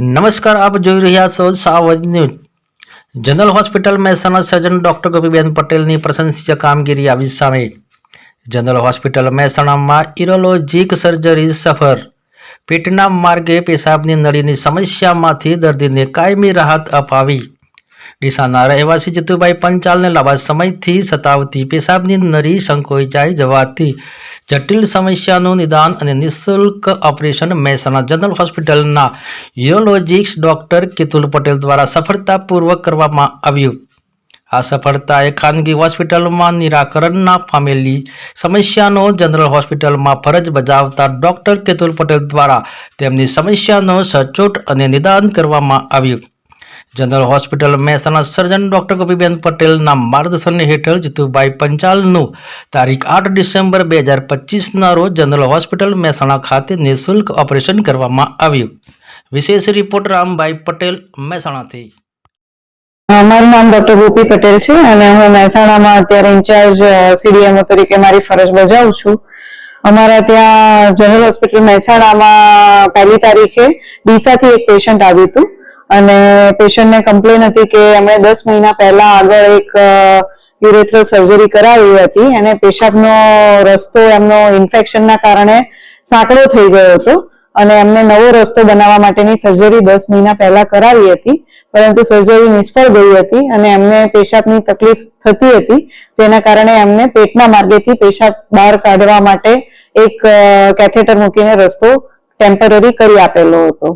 નમસ્કાર આપ જોઈ રહ્યા છો Savaj news. General hospital Mehsana surgeon doctor Gopiben પટેલની પ્રશંસીય કામગીરી આવી સામે. જનરલ હોસ્પિટલ મહેસાણામાં ઇરોલોજીક સર્જરી સફર. પેટના માર્ગે પેશાબની નળીની સમસ્યામાંથી દર્દીને કાયમી રાહત અપાવી. ડીસાના રહેવાસી જતુભાઈ પંચાલને લાંબા સમયથી સતાવતી પેશાબની નરી સંકોચાઈ જાય જવાથી જટિલ સમસ્યાનું નિદાન અને નિઃશુલ્ક ઓપરેશન મહેસાણા જનરલ હોસ્પિટલના યુરોલોજિસ્ટ ડોક્ટર કેતુલ પટેલ દ્વારા સફળતાપૂર્વક કરવામાં આવ્યું. આ સફળતાએ ખાનગી હોસ્પિટલમાં નિરાકરણ ના પામેલી સમસ્યાનો જનરલ હોસ્પિટલમાં ફરજ બજાવતા ડોક્ટર કેતુલ પટેલ દ્વારા તેમની સમસ્યાનો સચોટ અને નિદાન કરવામાં આવ્યું. General hospital Mehsana surgeon doctor Gopiben પટેલના માર્ગદર્શન હેઠળ જીતુભાઈ પંચાલનું તારીખ આઠ ડિસેમ્બર બે હજાર પચીસના રોજ જનરલ હોસ્પિટલ મહેસાણા ખાતે નિઃશુલ્ક ઓપરેશન કરવામાં આવ્યું. વિશેષ રિપોર્ટ રામભાઈ પટેલ મહેસાણાથી. મારું નામ ડોક્ટર ગોપી પટેલ છે અને હું મહેસાણામાં અત્યારે ઇન્ચાર્જ સીડીએમઓ તરીકે મારી ફરજ બજાવું છું. અમારા ત્યાં જનરલ હોસ્પિટલ મહેસાણામાં પહેલી તારીખે ડીસાથી એક પેશન્ટ આવ્યું હતું. અને પેશન્ટને કમ્પ્લેન હતી કે એમણે દસ મહિના પહેલા આગળ એક યુરેથ્રલ સર્જરી કરાવી હતી. અને પેશાબનો રસ્તો, એમનો ઇન્ફેક્શનના કારણે સાંકડો થઈ ગયો હતો. અને એમને નવો રસ્તો બનાવવા માટેની સર્જરી દસ મહિના પહેલા કરાવી હતી, પરંતુ સર્જરી નિષ્ફળ ગઈ હતી અને એમને પેશાબની તકલીફ થતી હતી, જેના કારણે એમને પેટના માર્ગેથી પેશાબ બહાર કાઢવા માટે એક કેથેટર મૂકીને રસ્તો ટેમ્પરરી કરી આપેલો હતો.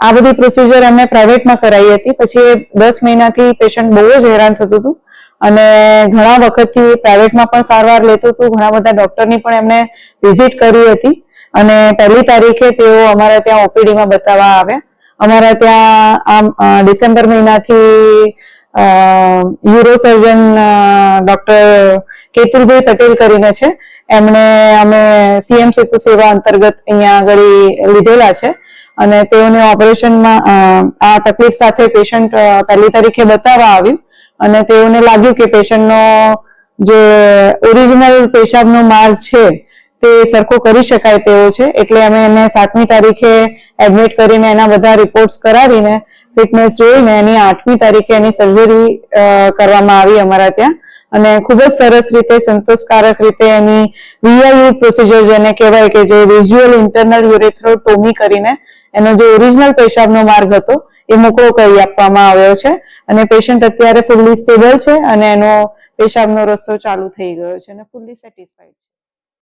આ બધી પ્રોસિજર એમને પ્રાઇવેટમાં કરાવી હતી, પછી એ દસ મહિનાથી પેશન્ટ બહુ જ હેરાન થતું હતું અને ઘણા વખતથી પ્રાઇવેટમાં પણ સારવાર લેતું હતું, ઘણા બધા ડોક્ટરની પણ એમને વિઝિટ કરી હતી. અને પહેલી તારીખે તેઓ અમારા ત્યાં ઓપીડીમાં બતાવવા આવ્યા. અમારા ત્યાં આમ ડિસેમ્બર મહિનાથી યુરોસર્જન ડોક્ટર કેતુલભાઈ પટેલ કરીને છે. એમણે અમે સીએમ સેતુ સેવા અંતર્ગત અહીંયા આગળ લીધેલા છે. અને તેઓને ઓપરેશનમાં આ તકલીફ સાથે પેશન્ટ પહેલી તારીખે બતાવવા આવ્યું. અને તેઓને લાગ્યું કે પેશન્ટનો જે ઓરિજિનલ પેશાબનો માર્ગ છે તે સરખો કરી શકાય તેવો છે. એટલે અમે એને સાતમી તારીખે એડમિટ કરીને એના બધા રિપોર્ટ્સ કરાવીને ફિટનેસ જોઈને એની આઠમી તારીખે એની સર્જરી કરવામાં આવી અમારા ત્યાં. અને ખૂબ જ સરસ રીતે, સંતોષકારક રીતે એની વીઆઈયુ પ્રોસિજર જેને કહેવાય કે જે વિઝ્યુઅલ ઇન્ટરનલ યુરેથ્રોટોમી કરીને એનો જે ઓરિજિનલ પેશાબનો માર્ગ હતો, એ મોકળો કરી આપવામાં આવ્યો છે. અને પેશન્ટ અત્યારે ફૂલ્લી સ્ટેબલ છે અને એનો પેશાબનો રસ્તો ચાલુ થઈ ગયો છે અને ફૂલ્લી સેટિસ્ફાઈડ છે.